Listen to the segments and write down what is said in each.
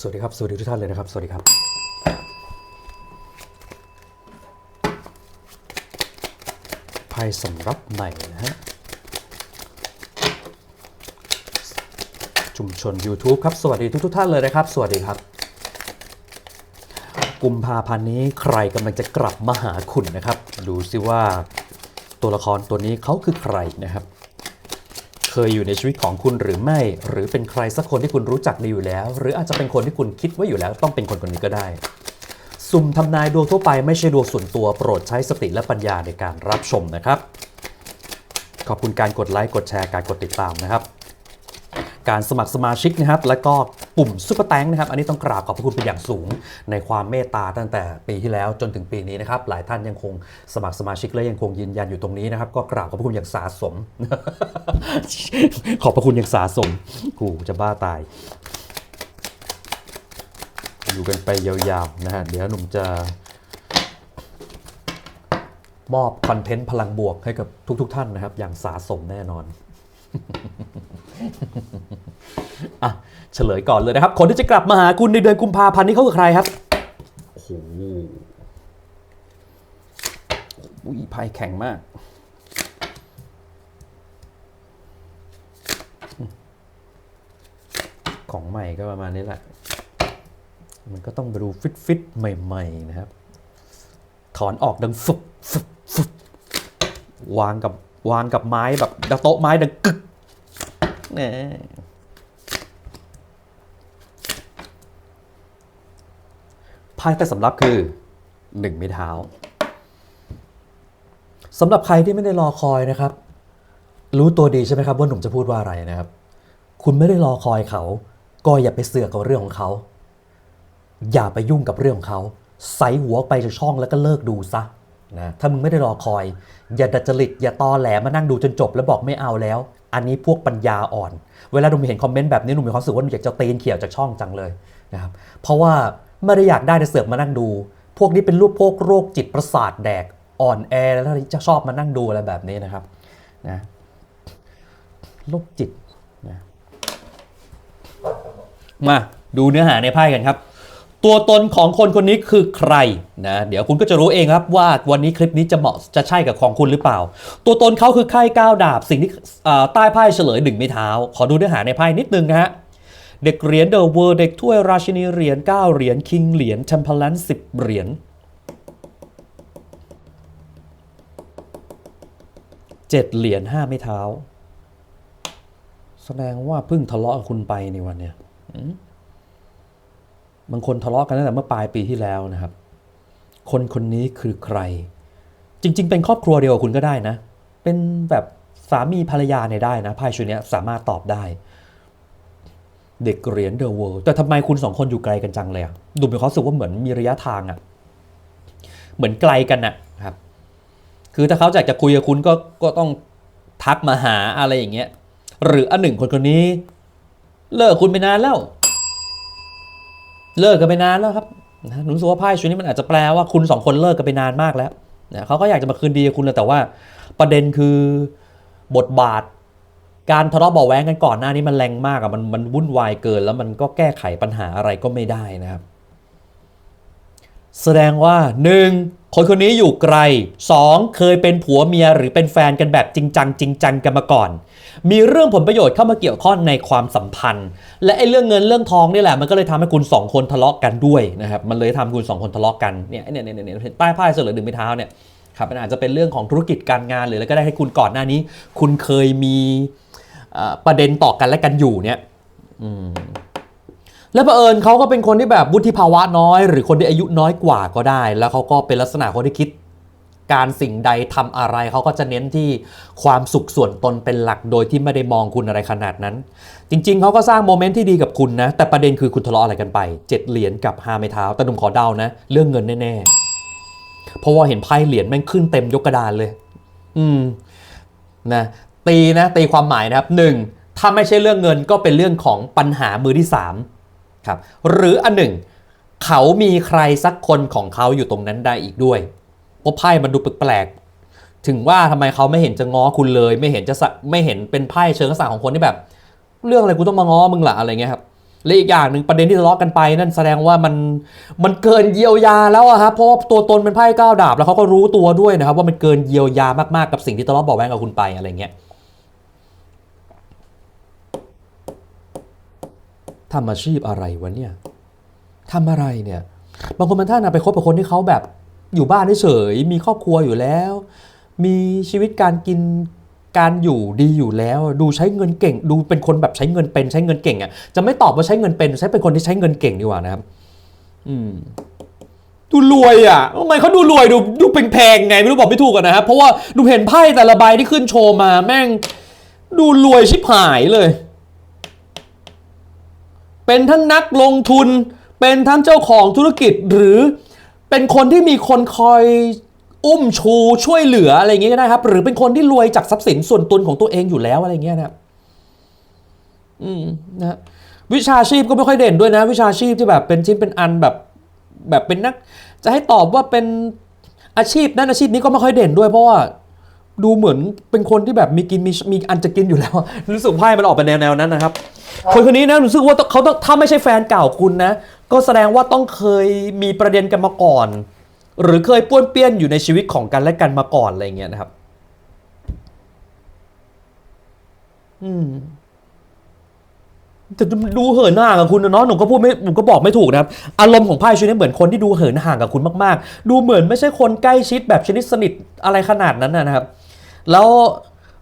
สวัสดีครับ สวัสดีทุกท่านเลยนะครับ สวัสดีครับ ไพ่สำรับใหม่นะฮะ ชุมชน YouTube ครับ สวัสดีทุกทุกท่านเลยนะครับ สวัสดีครับ กุมภาพันธ์นี้ใครกำลังจะกลับมาหาคุณนะครับ ดูซิว่าตัวละครตัวนี้เขาคือใครนะครับ เคยอยู่ในชีวิตของคุณหรือไม่ หรือเป็นใครสักคนที่คุณรู้จักดีอยู่แล้ว หรืออาจจะเป็นคนที่คุณคิดว่าอยู่แล้ว ต้องเป็นคนคนนี้ก็ได้ สุ่มทำนายดวงทั่วไปไม่ใช่ดวงส่วนตัวโปรดใช้สติและปัญญาในการรับชมนะครับ ขอบคุณการกดไลค์กดแชร์การกดติดตามนะครับ การสมัครสมาชิกนะครับ และก็ปุ่มซุปเปอร์แตงนะครับ อันนี้ต้องกราบขอบพระคุณเป็นอย่างสูง ในความเมตตาตั้งแต่ปีที่แล้วจนถึงปีนี้นะครับ หลายท่านยังคงสมัครสมาชิกและยังคงยืนยันอยู่ตรงนี้นะครับ ก็กราบขอบพระคุณอย่างสาสม ขอบพระคุณอย่างสาสม กูจะบ้าตาย อยู่กันไปยาวๆนะฮะ เดี๋ยวหนุ่มจะมอบคอนเทนต์พลังบวกให้กับทุกๆท่านนะครับ อย่างสาสมแน่นอน อะเฉลยก่อนเลยนะครับ คนที่จะกลับมาหาคุณในเดือนกุมภาพันธ์นี้เขาคือใครครับ โอ้โหอุ้ยไพ่แข็งมากของใหม่ก็ประมาณนี้แหละ มันก็ต้องไปดูฟิตฟิตใหม่ ๆ นะครับ ถอนออกดังฟุบฟุบฟุบวางกับวางกับไม้แบบดังโต๊ะไม้ดังกึก น่ไพ่ใต้สำรับคือหนึ่งไม้เท้าสำหรับใครที่ไม่ได้รอคอยนะครับ รู้ตัวดีใช่ไหมครับว่าหนุ่มจะพูดว่าอะไรนะครับ คุณไม่ได้รอคอยเขา ก็อย่าไปเสือกกับเรื่องของเขา อย่าไปยุ่งกับเรื่องของเขาใส่หัวไปจากช่องแล้วก็เลิกดูซะนะถ้ามึงไม่ได้รอคอย อย่าดัดจริตอย่าตอแหลมานั่งดูจนจบแล้วบอกไม่เอาแล้ว อันนี้พวกปัญญาอ่อน เวลาหนุ่มเห็นคอมเมนต์แบบนี้หนุ่มมีความรู้สึกว่าหนุ่มอยากจะตีนเขียวจากช่องจังเลยนะครับเพราะว่าไม่ได้อยากได้แต่เสือกมานั่งดู พวกนี้เป็นรูปพวกโรคจิตประสาทแดกอ่อนแอแล้วจะชอบมานั่งดูอะไรแบบนี้นะครับนะโรคจิตนะมาดูเนื้อหาในไพ่กันครับ ตัวตนของคนคนนี้คือใครนะเดี๋ยวคุณก็จะรู้เองครับว่าวันนี้คลิปนี้จะเหมาะจะใช่กับของคุณหรือเปล่า ตัวตนเขาคือไข่ก้าวดาบ สิ่งที่ใต้ไพ่เฉลยหนึ่งไม้เท้า ขอดูเนื้อหาในไพ่นิดนึงนะฮะเด็กเหรียญเดอะเวิร์เด็กถ้วยราชินีเหรียญ9เหรียญคิงเหรียญเทมเพลันสิบเหรียญเจ็ดเหรียญห้าไม้เท้า แสดงว่าเพิ่งทะเลาะกับคุณไปในวันเนี้ย บางคนทะเลาะกันตั้งแต่เมื่อปลายปีที่แล้วนะครับ คนคนนี้คือใคร จริง ๆ เป็นครอบครัวเดียวกับคุณก็ได้นะ เป็นแบบสามีภรรยาเนี่ยได้นะไพ่ชุดเนี้ยสามารถตอบได้ เด็กเหรียญเดอะเวิลด์แต่ทำไมคุณสองคนอยู่ไกลกันจังเลยอะดูมีความรู้สึกว่าเหมือนมีระยะทางอะเหมือนไกลกันนะครับ คือถ้าเขาอยากจะคุยกับคุณก็ก็ต้องทักมาหาอะไรอย่างเงี้ย หรืออันหนึ่งคนคนนี้ เลิกคุณไปนานแล้ว เลิกกันไปนานแล้วครับนะหนูรู้สึกว่าไพ่ชุดนี้มันอาจจะแปลว่าคุณสองคนเลิกกันไปนานมากแล้วนะเขาก็อยากจะมาคืนดีกับคุณเลยแต่ว่า ประเด็นคือบทบาท การทะเลาะเบาะแว้งกันก่อนหน้านี้มันแรงมากอะมันมันวุ่นวายเกิน แล้วมันก็แก้ไขปัญหาอะไรก็ไม่ได้นะครับ แสดงว่า 1. คนคนนี้อยู่ไกล 2. เคยเป็นผัวเมียหรือเป็นแฟนกันแบบจริงจังจริงจังกันมาก่อน มีเรื่องผลประโยชน์เข้ามาเกี่ยวข้องในความสัมพันธ์ และไอ้เรื่องเงินเรื่องทองนี่แหละมันก็เลยทำให้คุณสองคนทะเลาะกันด้วยนะครับมันเลยทำให้คุณสองคนทะเลาะกันเนี่ยเนี่ยเนี่ยเนี่ยเห็นใต้ไพ่เสลอดึงไปเท้าเนี่ยครับมันอาจจะเป็นเรื่องของธุรกิจการงานหรืออะไรก็ได้ให้คุณก่อนหน้านี้ คุณเคยมีประเด็นต่อกันและกันอยู่เนี่ย และเผอิญเขาก็เป็นคนที่แบบวุฒิภาวะน้อย หรือคนที่อายุน้อยกว่าก็ได้ แล้วเขาก็เป็นลักษณะคนที่คิด การสิ่งใดทำอะไรเขาก็จะเน้นที่ความสุขส่วนตนเป็นหลักโดยที่ไม่ได้มองคุณอะไรขนาดนั้น จริง ๆเขาก็สร้างโมเมนต์ที่ดีกับคุณนะ แต่ประเด็นคือคุณทะเลาะอะไรกันไปเจ็ดเหรียญกับห้าไม้เท้าแต่หนุ่มขอเดานะ เรื่องเงินแน่ๆเพราะว่าเห็นไพ่เหรียญแม่งขึ้นเต็มยกกระดานเลย อืมนะตีนะตีความหมายนะครับหนึ่งถ้าไม่ใช่เรื่องเงินก็เป็นเรื่องของปัญหามือที่สาม ครับหรืออันหนึ่ง เขามีใครสักคนของเขาอยู่ตรงนั้นได้อีกด้วยเพราะไพ่มันดูแปลกๆถึงว่าทำไมเขาไม่เห็นจะง้อคุณเลย ไม่เห็นจะสะไม่เห็นเป็นไพ่เชิงลักษณะของคนที่แบบ เรื่องอะไรกูต้องมาง้อมึงละอะไรเงี้ยครับและอีกอย่างหนึ่งประเด็นที่ทะเลาะกันไปนั่นแสดงว่ามันมันเกินเยียวยาแล้วอะครับเพราะว่าตัวตนเป็นไพ่ก้าวดาบแล้วเขาก็รู้ตัวด้วยนะครับว่ามันเกินเยียวยามากๆกับสิ่งที่ทะเลาะบอกแว้งกับคุณไปอะไรเงี้ย ทำอาชีพอะไรวะเนี่ยทำอะไรเนี่ยบางคนมันท่านอะไปคบกับคนที่เขาแบบอยู่บ้านเฉยมีครอบครัวอยู่แล้ว มีชีวิตการกินการอยู่ดีอยู่แล้ว ดูใช้เงินเก่ง ดูเป็นคนแบบใช้เงินเป็นใช้เงินเก่งอะจะไม่ตอบว่าใช้เงินเป็นใช้เป็นคนที่ใช้เงินเก่งดีกว่านะครับ อืมดูรวยอะทำไมเขาดูรวยดูดูแพงๆไงไม่รู้บอกไม่ถูกกันนะครับเพราะว่าดูเห็นไพ่แต่ละใบที่ขึ้นโชว์มาแม่ง ดูรวยชิบหายเลย เป็นทั้งนักลงทุน เป็นทั้งเจ้าของธุรกิจหรือเป็นคนที่มีคนคอยอุ้มชูช่วยเหลืออะไรอย่างเงี้ยก็ได้ครับ หรือเป็นคนที่รวยจากทรัพย์สินส่วนตนของตัวเองอยู่แล้วอะไรอย่างเงี้ยนะอืมนะวิชาชีพก็ไม่ค่อยเด่นด้วยนะ วิชาชีพที่แบบเป็นชิ้นเป็นอันแบบแบบเป็นนัก จะให้ตอบว่าเป็นอาชีพนั้นอาชีพนี้ก็ไม่ค่อยเด่นด้วยเพราะว่าดูเหมือนเป็นคนที่แบบมีกินมีมีอันจะกินอยู่แล้วรู้สึกไพ่มันออกไปแนวแนวนั้นนะครับ คนคนนี้นะรู้สึกว่าเขาต้องถ้าไม่ใช่แฟนเก่าคุณนะ ก็แสดงว่าต้องเคยมีประเด็นกันมาก่อน หรือเคยป้วนเปี้ยนอยู่ในชีวิตของกันและกันมาก่อนอะไรเงี้ยนะครับ อืมแต่ดูเหินห่างกับคุณนะเนาะหนูก็พูดไม่หนูก็บอกไม่ถูกนะครับอารมณ์ของไพ่ชุดนี้เหมือนคนที่ดูเหินห่างกับคุณมาก ๆ ดูเหมือนไม่ใช่คนใกล้ชิดแบบชนิดสนิทอะไรขนาดนั้นนะครับ แล้ว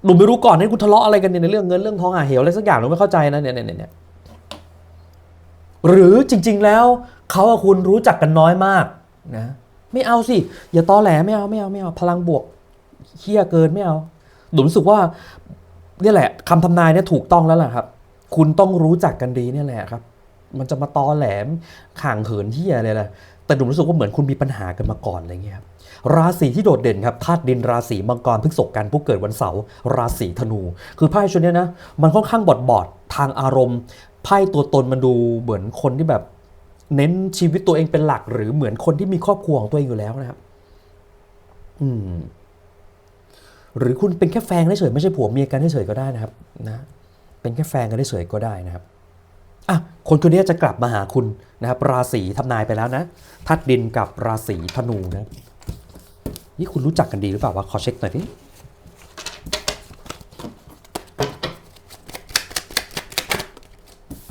หนูไม่รู้ก่อนให้คุณทะเลาะอะไรกันเนี่ยในเรื่องเงินเรื่องทองหาเหวอะไรสักอย่างหนูไม่เข้าใจนะเนี่ยเนี่ยเนี่ยหรือจริง ๆแล้วเขากับคุณรู้จักกันน้อยมากนะไม่เอาสิ อย่าตอแหลไม่เอาไม่เอาไม่เอาพลังบวกเฮี้ยเกินไม่เอาหนูรู้สึกว่าเนี่ยแหละคำทำนายเนี่ยถูกต้องแล้วแหละครับ คุณต้องรู้จักกันดีเนี่ยแหละครับ มันจะมาตอแหลมข่างเหินเฮี้ยอะไรล่ะแต่หนูรู้สึกว่าเหมือนคุณมีปัญหากันมาก่อนอะไรเงี้ยครับราศีที่โดดเด่นครับธาตุดินราศีมังกรพฤษภกันผู้เกิดวันเสาร์ราศีธนู คือไพ่ชุดนี้นะมันค่อนข้างบอดบอดๆทางอารมณ์ไพ่ตัวตนมันดูเหมือนคนที่แบบเน้นชีวิตตัวเองเป็นหลัก หรือเหมือนคนที่มีครอบครัวของตัวเองอยู่แล้วนะครับอืม หรือคุณเป็นแค่แฟนเฉยไม่ใช่ผัวเมียกันเฉยก็ได้นะครับ นะ เป็นแค่แฟนกันเฉยก็ได้นะครับ คนคนนี้จะกลับมาหาคุณนะครับราศีทำนายไปแล้วนะทัดดินกับราศีธนูนะนี่คุณรู้จักกันดีหรือเปล่าวะขอเช็คหน่อยดิ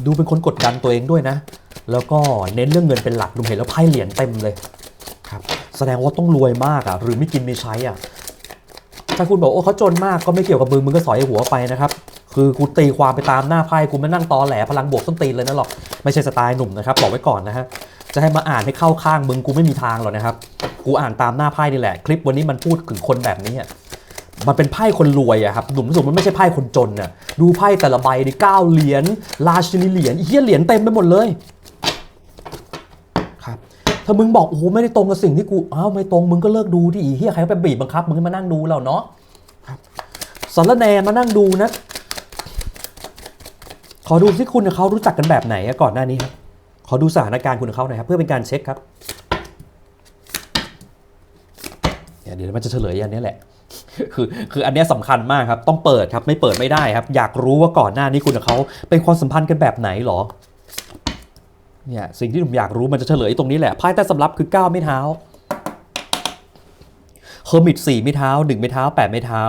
ดูเป็นคนกดดันตัวเองด้วยนะ แล้วก็เน้นเรื่องเงินเป็นหลักดูเห็นแล้วไพ่เหรียญเต็มเลยครับ แสดงว่าต้องรวยมากอะ หรือไม่กินไม่ใช้อะ ถ้าคุณบอกโอ้เขาจนมากก็ไม่เกี่ยวกับมึงมึงก็สอยหัวไปนะครับ คือกูตีความไปตามหน้าไพ่กูไม่นั่งตอแหลพลังบวกต้นตีนเลยนะหรอกไม่ใช่สไตล์หนุ่มนะครับบอกไว้ก่อนนะฮะจะให้มาอ่านให้เข้าข้างมึงกูไม่มีทางหรอกนะครับกูอ่านตามหน้าไพ่นี่แหละ คลิปวันนี้มันพูดถึงคนแบบนี้มันเป็นไพ่คนรวยอะครับหนุ่มรู้สึกมันไม่ใช่ไพ่คนจนอะดูไพ่แต่ละใบดิเก้าเหรียญราชินีเหรียญเฮียเหรียญเต็มไปหมดเลยครับถ้ามึงบอกโอ้โหไม่ได้ตรงกับสิ่งที่กูอ้าวไม่ตรงมึงก็เลิกดูที่อีเฮียใครเขาไปบีบบังคับมึงให้มานั่งดูแล้วเนาะครับสารแนมานั่งดูนะ ขอดูที่คุณกับเขารู้จักกันแบบไหนก่อนหน้านี้ครับ ขอดูสถานการณ์คุณกับเขาหน่อยครับ เพื่อเป็นการเช็คครับเดี๋ยวมันจะเฉลยอันนี้แหละ คือคืออันนี้ยสำคัญมากครับ ต้องเปิดครับ ไม่เปิดไม่ได้ครับ อยากรู้ว่าก่อนหน้านี้คุณกับเขาเป็นความสัมพันธ์กันแบบไหนหรอ เนี่ยสิ่งที่ผมอยากรู้มันจะเฉลยตรงนี้แหละไพ่ใต้สำรับคือ9ไม้เท้าเฮอร์มิต4ไม้เท้า1ไม้เท้า8ไม้เท้า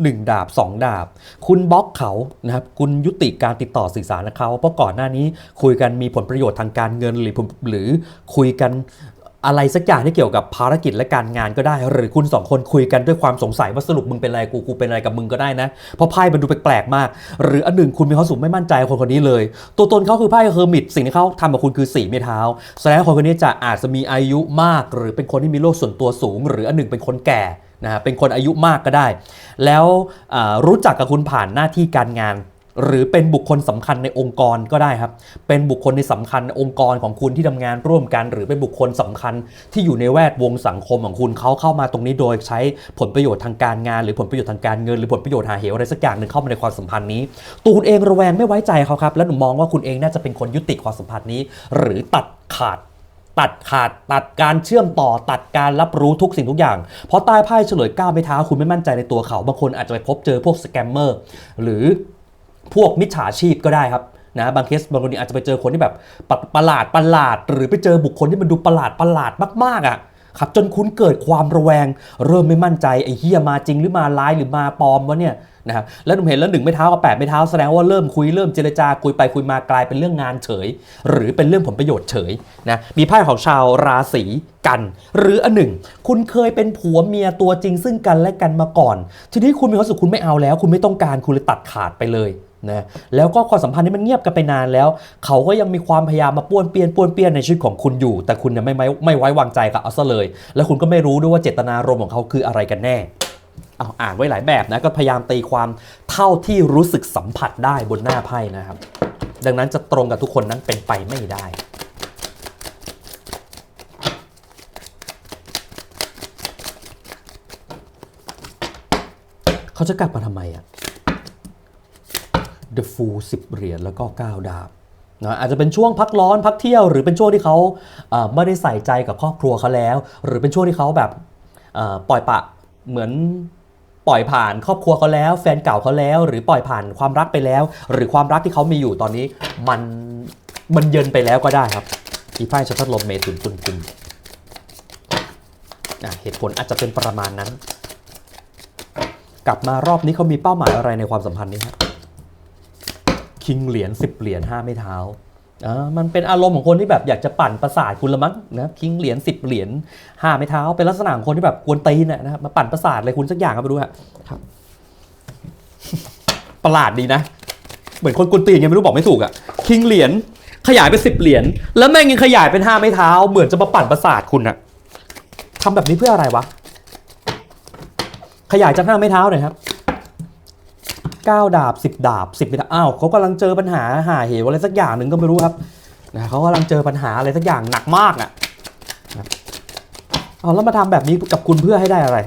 1 ดาบ 2 ดาบ คุณบล็อกเขานะครับคุณยุติการติดต่อสื่อสารกับเขาเพราะก่อนหน้านี้คุยกันมีผลประโยชน์ทางการเงินหรือหรือคุยกันอะไรสักอย่างที่เกี่ยวกับภารกิจและการงานก็ได้ หรือคุณสองคนคุยกันด้วยความสงสัยว่าสรุปมึงเป็นอะไรกูกูเป็นอะไรกับมึงก็ได้นะ เพราะไพ่มันดูแปลกๆมาก หรืออันหนึ่งคุณมีความสุขไม่มั่นใจคนคนนี้เลย ตัวตนเขาคือไพ่เฮอร์มิตสิ่งที่เขาทำกับคุณคือสี่ไม้เท้าแสดงว่าคนคนนี้จะอาจจะมีอายุมาก หรือเป็นคนที่มีโรคส่วนตัวสูง หรืออันหนึ่งเป็นคนแก่ นะฮะเป็นคนอายุมากก็ได้ แล้วรู้จักกับคุณผ่านหน้าที่การงาน หรือเป็นบุคคลสำคัญในองค์กรก็ได้ครับ เป็นบุคคลในสำคัญองค์กรของคุณที่ทำงานร่วมกัน หรือเป็นบุคคลสำคัญที่อยู่ในแวดวงสังคมของคุณเขาเข้ามาตรงนี้โดยใช้ผลประโยชน์ทางการงาน หรือผลประโยชน์ทางการเงิน หรือผลประโยชน์หาเหวอะไรสักอย่างหนึ่งเข้ามาในความสัมพันธ์นี้ตัวคุณเองระแวงไม่ไว้ใจเขาครับ และหนูมองว่าคุณเองน่าจะเป็นคนยุติความสัมพันธ์นี้ หรือตัดขาด ตัดขาดตัดการเชื่อมต่อตัดการรับรู้ทุกสิ่งทุกอย่าง เพราะใต้ไพ่เฉลยก้าวไม่เท้าคุณไม่มั่นใจในตัวเขา บางคนอาจจะไปพบเจอพวกสแกมเมอร์หรือพวกมิจฉาชีพก็ได้ครับนะบางเคสบางกรณีอาจจะไปเจอคนที่แบบประประหลาดประหลาด หรือไปเจอบุคคลที่มันดูประหลาดประหลาดมากๆอะครับจนคุณเกิดความระแวง เริ่มไม่มั่นใจไอ้เฮียมาจริงหรือมาร้ายหรือมาปลอมวะเนี่ย นะครับแล้วหนุ่มเห็นแล้วหนึ่งไม่เท้ากับแปดไม่เท้าแสดงว่าเริ่มคุยเริ่มเจรจาคุยไปคุยมากลายเป็นเรื่องงานเฉย หรือเป็นเรื่องผลประโยชน์เฉยนะมีไพ่ของชาวราศีกัน หรืออันหนึ่ง คุณเคยเป็นผัวเมียตัวจริงซึ่งกันและกันมาก่อน ทีนี้คุณมีความสึกคุณไม่เอาแล้ว คุณไม่ต้องการคุณเลยตัดขาดไปเลยนะแล้วก็ความสัมพันธ์นี้มันเงียบกันไปนานแล้ว เขาก็ยังมีความพยายามมาป้วนเปี้ยนป้วนเปี้ยนในชีวิตของคุณอยู่ แต่คุณเนี่ยไม่ไม่ไม่ไว้วางใจกับเอาซะเลย แล้วคุณก็ไม่รู้ด้วยว่าเจตนารมณ์ของเขาคืออะไรกันแน่ เอาอ่านไว้หลายแบบนะก็พยายามตีความเท่าที่รู้สึกสัมผัสได้บนหน้าไพ่นะครับ ดังนั้นจะตรงกับทุกคนนั้นเป็นไปไม่ได้เขาจะกลับมาทำไมอะ The Fool 10 เหรียญแล้วก็ 9 ดาบนะอาจจะเป็นช่วงพักร้อนพักเที่ยวหรือเป็นช่วงที่เขาไม่ได้ใส่ใจกับครอบครัวเขาแล้ว หรือเป็นช่วงที่เขาแบบปล่อยปะเหมือน ปล่อยผ่านครอบครัวเขาแล้ว แฟนเก่าเขาแล้ว หรือปล่อยผ่านความรักไปแล้ว หรือความรักที่เขามีอยู่ตอนนี้ มันมันเยินไปแล้วก็ได้ครับอีไพ่ชัตลมเมตุนตุนกุมอะเหตุผลอาจจะเป็นประมาณนั้น กลับมารอบนี้เขามีเป้าหมายอะไรในความสัมพันธ์นี้ครับคิงเหรียญ10เหรียญ5ไม่เท้า มันเป็นอารมณ์ของคนที่แบบอยากจะปั่นประสาทคุณละมั้งนะคิงเหรียญ10เหรียญ5ไม่เท้า เป็นลักษณะของคนที่แบบกวนตีนนะนะครับมาปั่นประสาทอะไรคุณสักอย่างครับไปดูฮะครับ ประหลาดดีนะ เหมือนคนกวนตีนไงไม่รู้บอกไม่ถูกอะคิงเหรียญขยายเป็น10เหรียญแล้วแม่งยังขยายเป็น5ไม่เท้า เหมือนจะมาปั่นประสาทคุณอะทำแบบนี้เพื่ออะไรวะขยายจาก5ไม่เท้าหน่อยครับ 9 ดาบ 10 ดาบ 10ไม่ดาบอ้าวเขากำลังเจอปัญหาหาเหวอะไรสักอย่างหนึ่งก็ไม่รู้ครับนะเขากำลังเจอปัญหาอะไรสักอย่างหนักมากอะนะเอาแล้วมาทำแบบนี้กับคุณเพื่อให้ได้อะไร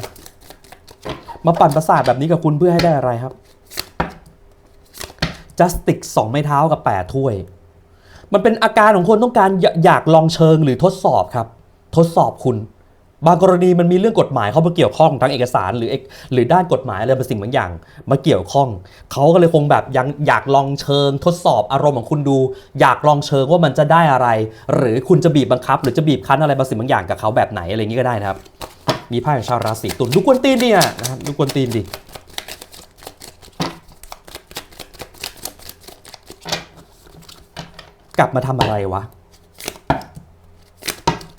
มาปั่นประสาทแบบนี้กับคุณเพื่อให้ได้อะไรครับ justice 2ไม้เท้ากับ 8 ถ้วย มันเป็นอาการของคนต้องการอยอยากลองเชิงหรือทดสอบครับ ทดสอบคุณ บางกรณีมันมีเรื่องกฎหมายเข้ามาเกี่ยวข้องทั้งเอกสารหรือเอกหรือด้านกฎหมายอะไรบางสิ่งบางอย่างมาเกี่ยวข้อง เขาก็เลยคงแบบยังอยากลองเชิงทดสอบอารมณ์ของคุณดู อยากลองเชิงว่ามันจะได้อะไร หรือคุณจะบีบบังคับ หรือจะบีบคั้นอะไรบางสิ่งบางอย่างกับเขาแบบไหนอะไรอย่างนี้ก็ได้นะครับ มีไพ่ของชาวราศีตุลดูกวนตีนเนี่ยนะครับดูกวนตีนดิกลับมาทำอะไรวะ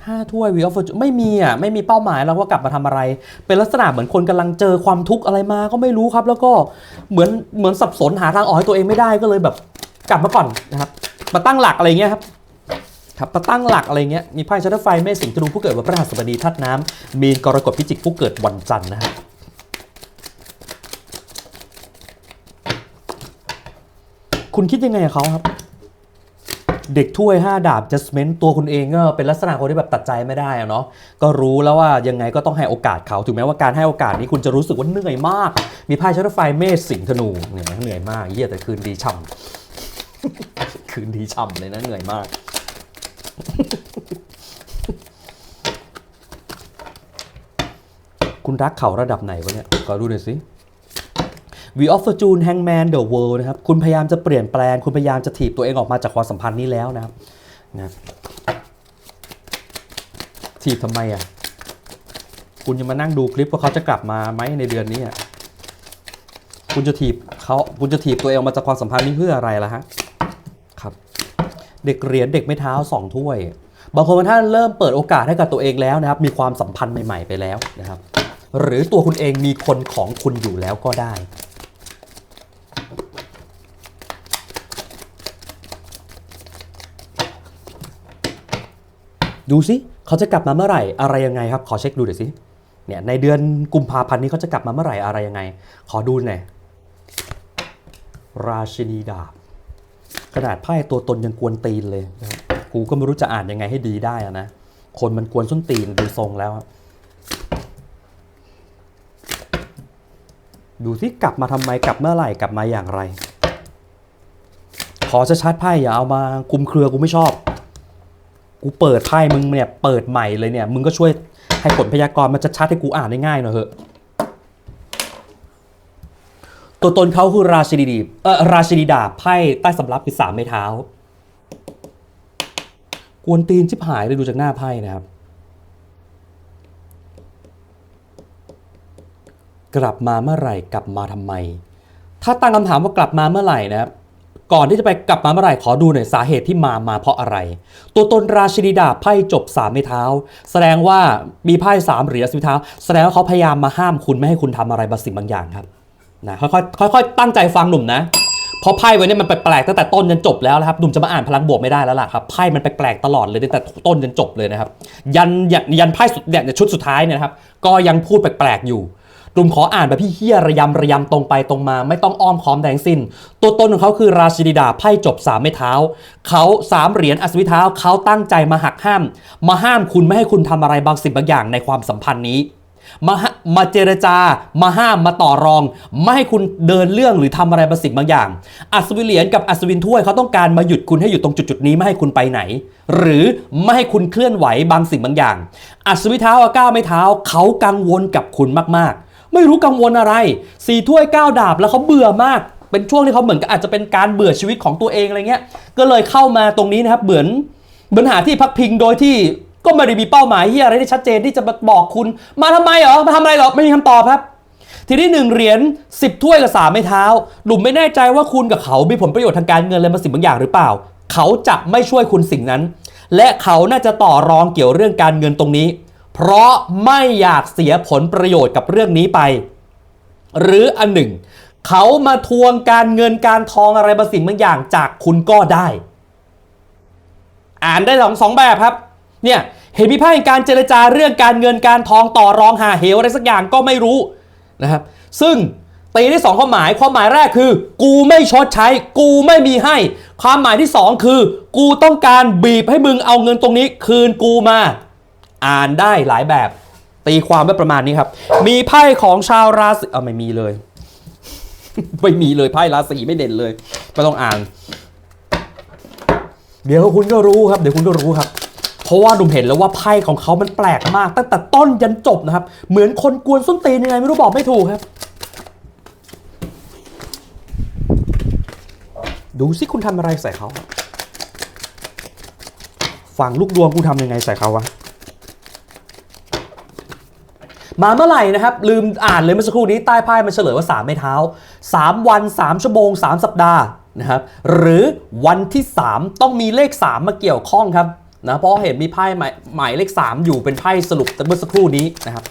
ห้าถ้วยวีออฟฟอร์ไม่มีอะไม่มีเป้าหมายแล้วว่ากลับมาทำอะไร เป็นลักษณะเหมือนคนกำลังเจอความทุกข์อะไรมาก็ไม่รู้ครับ แล้วก็เหมือนเหมือนสับสนหาทางออกให้ตัวเองไม่ได้ก็เลยแบบกลับมาก่อนนะครับมาตั้งหลักอะไรเงี้ยครับครับมาตั้งหลักอะไรเงี้ยมีไพ่ชัตเตอร์ไฟเมษสิงห์ธนูผู้เกิดวันพฤหัสบดีธาตุน้ำมีนกรกฎพิจิกผู้เกิดวันจันทร์นะครับคุณคิดยังไงกับเขาครับ เด็กถ้วย 5 ดาบ judgment ตัวคุณเองก็เป็นลักษณะคนที่แบบตัดใจไม่ได้อะเนาะก็รู้แล้วว่ายังไงก็ต้องให้โอกาสเขาถึงแม้ว่าการให้โอกาสนี้คุณจะรู้สึกว่าเหนื่อยมาก มีไพ่ชัตเตอร์ไฟเมษสิงธนูเหนื่อยมเหนื่อยมากเยี่ยแต่คืนดีช่ำคืนดีช่ำเลยนะเหนื่อยมากคุณรักเขาระดับไหนวะเนี่ยขอดูหน่อยสิ V of Fortune Hangman The World นะครับ คุณพยายามจะเปลี่ยนแปลง คุณพยายามจะถีบตัวเองออกมาจากความสัมพันธ์นี้แล้วนะครับนะถีบทำไมอะ คุณจะมานั่งดูคลิปว่าเขาจะกลับมาไหมในเดือนนี้อะ คุณจะถีบเขาคุณจะถีบตัวเองออกมาจากความสัมพันธ์นี้เพื่ออะไรล่ะฮะ ครับ เด็กเหรียญเด็กไม่เท้าสองถ้วย บางคนท่านเริ่มเปิดโอกาสให้กับตัวเองแล้วนะครับ มีความสัมพันธ์ใหม่ ๆ ไปแล้วนะครับ หรือตัวคุณเองมีคนของคุณอยู่แล้วก็ได้ ดูสิเขาจะกลับมาเมื่อไหร่อะไรยังไงครับ ขอเช็คดูหน่อยวสิเนี่ยในเดือนกุมภาพันธ์นี้เขาจะกลับมาเมื่อไหร่อะไรยังไง ขอดูหน่อยราชินีดาบขนาดไพ่ตัวตนยังกวนตีนเลยนะครับกูก็ไม่รู้จะอ่านยังไงให้ดีได้อะนะคนมันกวนส้นตีนดูทรงแล้ว ดูที่กลับมาทำไมกลับเมื่อไหร่กลับมาอย่างไร ขอชัดๆไพ่อย่าเอามาคุมเครือกูไม่ชอบ กูเปิดไพ่มึงเนี่ยเปิดใหม่เลยเนี่ย มึงก็ช่วยให้ผลพยากรณ์มันจะชัดให้กูอ่านได้ง่ายหน่อยเถอะตัวตนเขาคือราชินีดีเออราชินีดาไพ่ใต้สำรับคือสามไม้เท้ากวนตีนชิบหายเลยดูจากหน้าไพ่นะครับ กลับมาเมื่อไหร่กลับมาทำไม ถ้าตั้งคำถามว่ากลับมาเมื่อไหร่นะครับ ก่อนที่จะไปกลับมาเมื่อไหร่ขอดูหน่อยสาเหตุที่มามาเพราะอะไร ตัวตนราชินีดาบไพ่จบสามไม้เท้า แสดงว่ามีไพ่สามเหรียญสิบเท้า แสดงว่าเขาพยายามมาห้ามคุณไม่ให้คุณทำอะไรบางสิ่งบางอย่างครับนะค่อยๆค่อยๆตั้งใจฟังหนุ่มนะเพราะไพ่ไว้เนี่ยมันแปลกๆตั้งแต่ต้นจนจบแล้วนะครับหนุ่มจะมาอ่านพลังบวกไม่ได้แล้วล่ะครับไพ่มันแปลกๆตลอดเลยตั้งแต่ต้นจนจบเลยนะครับยันยันยันไพ่สุดเนี่ยชุดสุดท้ายเนี่ยนะครับก็ยังพูดแปลกๆอยู่ ดุมขออ่านแบบพี่เฮียระยำระยำตรงไปตรงมา ไม่ต้องอ้อมค้อมแดงสิ้น ตัวตนของเขาคือราชินีดาไพ่จบสามไม้เท้า เขาสามเหรียญอัศวิเท้าเขาตั้งใจมาหักห้าม มาห้ามคุณไม่ให้คุณทำอะไรบางสิ่งบางอย่างในความสัมพันธ์นี้มามาเจรจา มาห้าม มาต่อรอง ไม่ให้คุณเดินเรื่องหรือทำอะไรบางสิ่งบางอย่าง อัศวินเหรียญกับอัศวินถ้วยเขาต้องการมาหยุดคุณให้อยู่ตรงจุดๆนี้ไม่ให้คุณไปไหน หรือไม่ให้คุณเคลื่อนไหวบางสิ่งบางอย่าง อัศวินเท้าก้าวไม่เท้าเขากังวลกับคุณมากๆ ไม่รู้กังวลอะไรสี่ถ้วยเก้าดาบแล้วเขาเบื่อมาก เป็นช่วงที่เขาเหมือนกับอาจจะเป็นการเบื่อชีวิตของตัวเองอะไรเงี้ย ก็เลยเข้ามาตรงนี้นะครับเหมือนเหมือนหาที่พักพิงโดยที่ก็ไม่ได้มีเป้าหมายที่อะไรที่ชัดเจนที่จะมาบอกคุณ มาทำไมเหรอมาทำอะไรเหรอไม่มีคำตอบครับ ทีนี้หนึ่งเหรียญสิบถ้วยกับสามไม้เท้าหนุ่มไม่แน่ใจว่าคุณกับเขามีผลประโยชน์ทางการเงินอะไรมาสิ่งบางอย่างหรือเปล่า เขาจะไม่ช่วยคุณสิ่งนั้น และเขาน่าจะต่อรองเกี่ยวเรื่องการเงินตรงนี้ เพราะไม่อยากเสียผลประโยชน์กับเรื่องนี้ไป หรืออันหนึ่ง เขามาทวงการเงินการทองอะไรบางสิ่งบางอย่างจากคุณก็ได้ อ่านได้สองสองแบบครับ เนี่ยเห็นมีไพ่แห่งการเจรจาเรื่องการเงินการทองต่อรองหาเหวอะไรสักอย่างก็ไม่รู้นะครับ ซึ่งตีได้สองความหมายความหมายแรกคือ กูไม่ชดใช้ กูไม่มีให้ ความหมายที่สองคือ กูต้องการบีบให้มึงเอาเงินตรงนี้ คืนกูมา อ่านได้หลายแบบ ตีความไว้ประมาณนี้ครับ มีไพ่ของชาวราศีเอาไม่มีเลย ไม่มีเลยไพ่ราศีไม่เด่นเลยไม่ต้องอ่าน เดี๋ยวคุณก็รู้ครับ เดี๋ยวคุณก็รู้ครับ เพราะว่าดุมเห็นแล้วว่าไพ่ของเขามันแปลกมาก ตั้งแต่ต้นยันจบนะครับ เหมือนคนกวนส้นตีนยังไงไม่รู้บอกไม่ถูกครับ ดูสิคุณทำอะไรใส่เขาฝั่งลูกดวงกูทำยังไงใส่เขาวะ มาเมื่อไหร่นะครับ ลืมอ่านเลยเมื่อสักครู่นี้ใต้ไพ่มันเฉลยว่า 3 ไม้เท้า 3 วัน 3 ชั่วโมง 3 สัปดาห์นะครับหรือวันที่ 3 ต้องมีเลข 3 มาเกี่ยวข้องครับนะเพราะเห็นมีไพ่หมายเลข 3 อยู่เป็นไพ่สรุปเมื่อสักครู่นี้นะครับ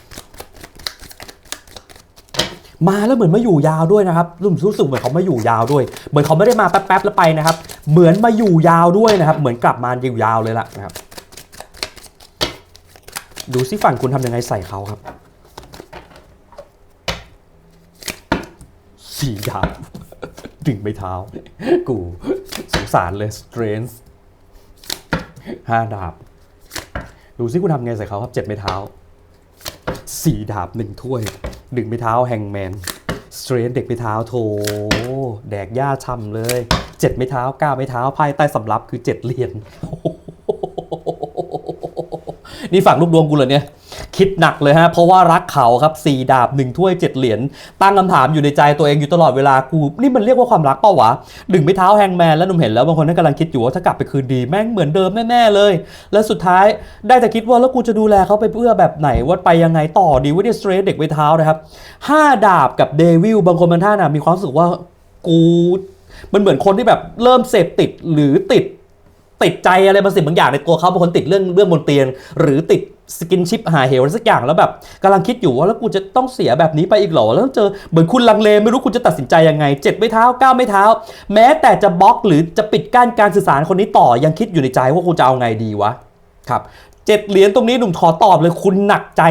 มาแล้วเหมือนมาอยู่ยาวด้วยนะครับรู้สึกเหมือนเขามาอยู่ยาวด้วย เหมือนเขาไม่ได้มาแป๊บๆแล้วไปนะครับ เหมือนมาอยู่ยาวด้วยนะครับ เหมือนกลับมาอยู่ยาวเลยล่ะนะครับ ดูซิฝั่งคุณทำยังไงใส่เขาครับ สี่ดาบดึงไม่เท้า กูสงสารเลยสเตรนส์ห้าดาบ ดูซิคุณทำไงใส่เขาครับเจ็ดไม้เท้าสี่ดาบหนึ่งถ้วย ดึงไม้เท้าแฮงแมนสเตรนเด็กไม้เท้าโถแดกหญ้าช่ำเลยเจ็ดไม้เท้าเก้าไม้เท้าไพ่ใต้สำรับคือเจ็ดเหรียญ นี่ฝั่งลูกดวงกูเลยเนี่ย คิดหนักเลยฮะ เพราะว่ารักเขาครับสี่ดาบหนึ่งถ้วยเจ็ดเหรียญ ตั้งคำถามอยู่ในใจตัวเองอยู่ตลอดเวลา กู นี่มันเรียกว่าความรักเปล่าวะดึงไม่เท้าแฮงแมนแล้วหนุ่มเห็นแล้วบางคนนั่นกำลังคิดอยู่ว่าถ้ากลับไปคืนดีแม่งเหมือนเดิมแน่ๆเลย แล้วสุดท้ายได้แต่คิดว่าแล้วกูจะดูแลเขาไปเพื่อแบบไหนว่าไปยังไงต่อดีว่าเนี่ยสเตรทเด็กไว้เท้านะครับห้าดาบกับเดวิลบางคนบางท่านนะมีความรู้สึกว่ากูมันเหมือนคนที่แบบเริ่มเสพติดหรือติด ติดใจอะไรบางสิ่งบางอย่างในตัวเขาบางคนติดเรื่องเรื่องบนเตียง หรือติดสกินชิปหาเหวอะไรสักอย่างแล้วแบบกำลังคิดอยู่ว่าแล้วกูจะต้องเสียแบบนี้ไปอีกเหรอแล้วเจอเหมือนคุณลังเลไม่รู้คุณจะตัดสินใจยังไงเจ็ดไม่เท้าก้าวไม่เท้า แม้แต่จะบล็อกหรือจะปิดกั้นการสื่อสารคนนี้ต่อยังคิดอยู่ในใจว่ากูจะเอาไงดีวะครับเจ็ดเหรียญตรงนี้หนุ่มขอตอบเลยคุณหนักใจ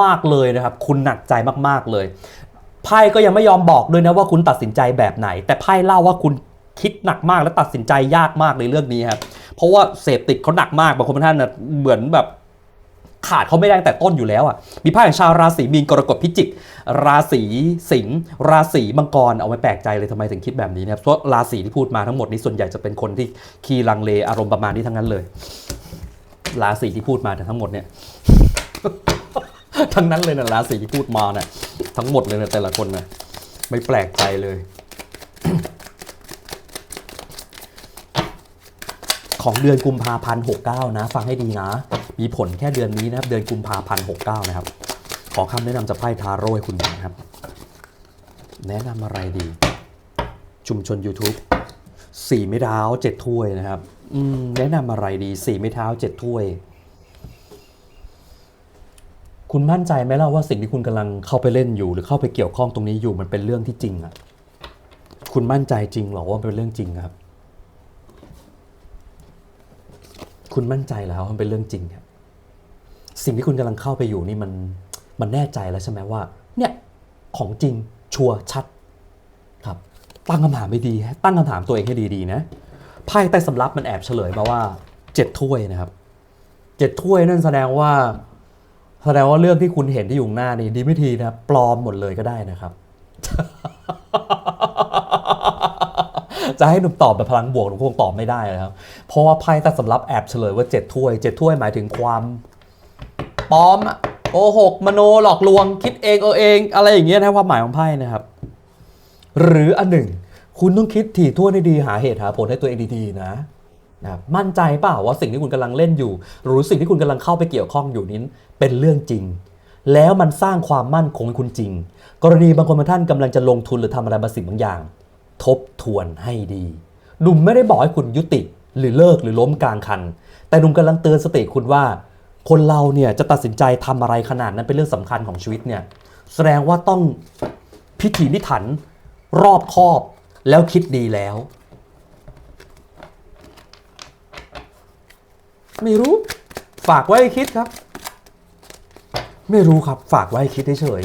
มากๆเลยนะครับ คุณหนักใจมากๆเลยไพ่ก็ยังไม่ยอมบอกด้วยนะว่าคุณตัดสินใจแบบไหน แต่ไพ่เล่าว่าคุณ คิดหนักมากและตัดสินใจยากมากในเรื่องนี้ครับ เพราะว่าเสพติดเขาหนักมากบางคนบางท่านนะเหมือนแบบขาดเขาไม่ได้ตั้งแต่ต้นอยู่แล้วอะ มีไพ่ของชาวราศีมีนกรกฎพิจิก ราศีสิงห์ราศีมังกรเอาไว้แปลกใจเลยทำไมถึงคิดแบบนี้นะครับเพราะราศีที่พูดมาทั้งหมดนี้ส่วนใหญ่จะเป็นคนที่คีลังเลอารมณ์ประมาณนี้ทั้งนั้นเลย ราศีที่พูดมาทั้งหมดเนี่ย ทั้งนั้นเลยนะราศีที่พูดมาเนี่ยทั้งหมดเลยนะแต่ละคนนะไม่แปลกใจเลย ของเดือนกุมภาพันธ์69 นะ ฟังให้ดีนะ มีผลแค่เดือนนี้นะครับ เดือนกุมภาพันธ์69 นะครับ ขอคำแนะนำจากไพ่ทาโร่ให้คุณนะครับ แนะนำอะไรดี ชุมชน YouTube สี่ไม้เท้าเจ็ดถ้วยนะครับอืมแนะนำอะไรดีสี่ไม้เท้าเจ็ดถ้วย คุณมั่นใจไหมเล่ะว่าสิ่งที่คุณกำลังเข้าไปเล่นอยู่ หรือเข้าไปเกี่ยวข้องตรงนี้อยู่มันเป็นเรื่องที่จริงอะ คุณมั่นใจจริงหรอว่าเป็นเรื่องจริงครับ คุณมั่นใจแล้วว่ามันเป็นเรื่องจริงครับสิ่งที่คุณกำลังเข้าไปอยู่นี่มันมันแน่ใจแล้วใช่ไหมว่า เนี่ยของจริงชัวชัดครับ ตั้งคำถามไม่ดีตั้งคำถามตัวเองให้ดีๆนะไพ่ใต้สำรับมันแอบเฉลยมาว่าเจ็ดถ้วยนะครับเจ็ดถ้วยนั่นแสดงว่าแสดงว่าเรื่องที่คุณเห็นที่อยู่หน้านี่ดีไม่ทีนะปลอมหมดเลยก็ได้นะครับ จะให้หนุ่มตอบแบบพลังบวกหนุ่มคงตอบไม่ได้นะครับเพราะว่าไพ่ใต้สำรับแอบเฉลยว่าเจ็ดถ้วยเจ็ดถ้วยหมายถึงความปลอมโกหกมโนหลอกลวงคิดเองเออเอง อะไรอย่างเงี้ยนะความหมายของไพ่นะครับ หรืออันหนึ่ง คุณต้องคิดถี่ถ้วนให้ดีหาเหตุหาผลให้ตัวเองดีๆนะนะมั่นใจเปล่าว่าสิ่งที่คุณกำลังเล่นอยู่ หรือสิ่งที่คุณกำลังเข้าไปเกี่ยวข้องอยู่นี้เป็นเรื่องจริง แล้วมันสร้างความมั่นคงให้คุณจริง กรณีบางคนบางท่านกำลังจะลงทุนหรือทำอะไรบางสิ่งบางอย่าง ทบทวนให้ดีหนุ่มไม่ได้บอกให้คุณยุติหรือเลิกหรือล้มกลางคัน แต่หนุ่มกำลังเตือนสติคุณว่า คนเราเนี่ยจะตัดสินใจทำอะไรขนาดนั้นเป็นเรื่องสำคัญของชีวิตเนี่ยแสดงว่าต้องพิถีพิถันรอบคอบแล้วคิดดีแล้ว ไม่รู้ ฝากไว้คิดครับ ไม่รู้ครับ ฝากไว้คิดเฉย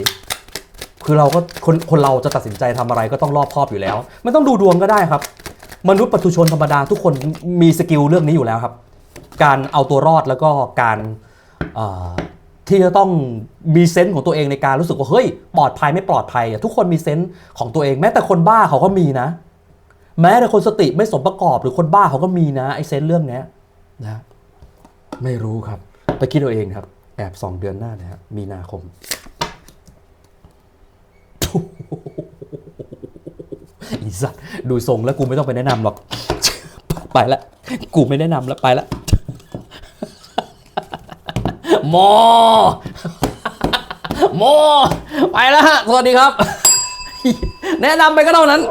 คือเราก็คนคนเราจะตัดสินใจทำอะไรก็ต้องรอบคอบอยู่แล้ว ไม่ต้องดูดวงก็ได้ครับ มนุษย์ปัจจุชนธรรมดาทุกคนมีสกิลเรื่องนี้อยู่แล้วครับ การเอาตัวรอดแล้วก็การที่จะต้องมีเซนส์ของตัวเองในการรู้สึกว่าเฮ้ยปลอดภัยไม่ปลอดภัยทุกคนมีเซนส์ของตัวเองแม้แต่คนบ้าเขาก็มีนะ แม้แต่คนสติไม่สมประกอบหรือคนบ้าเขาก็มีนะไอ้เซนส์เรื่องนี้นะไม่รู้ครับ ไปคิดเอาเองครับ แอบสองเดือนหน้านะครับมีนาคม อีสัตว์ดูทรงแล้วกูไม่ต้องไปแนะนำหรอก ไปละ กูไม่แนะนำแล้วไปละโมโมไปแล้วฮะ สวัสดีครับ แนะนำไปก็เท่านั้น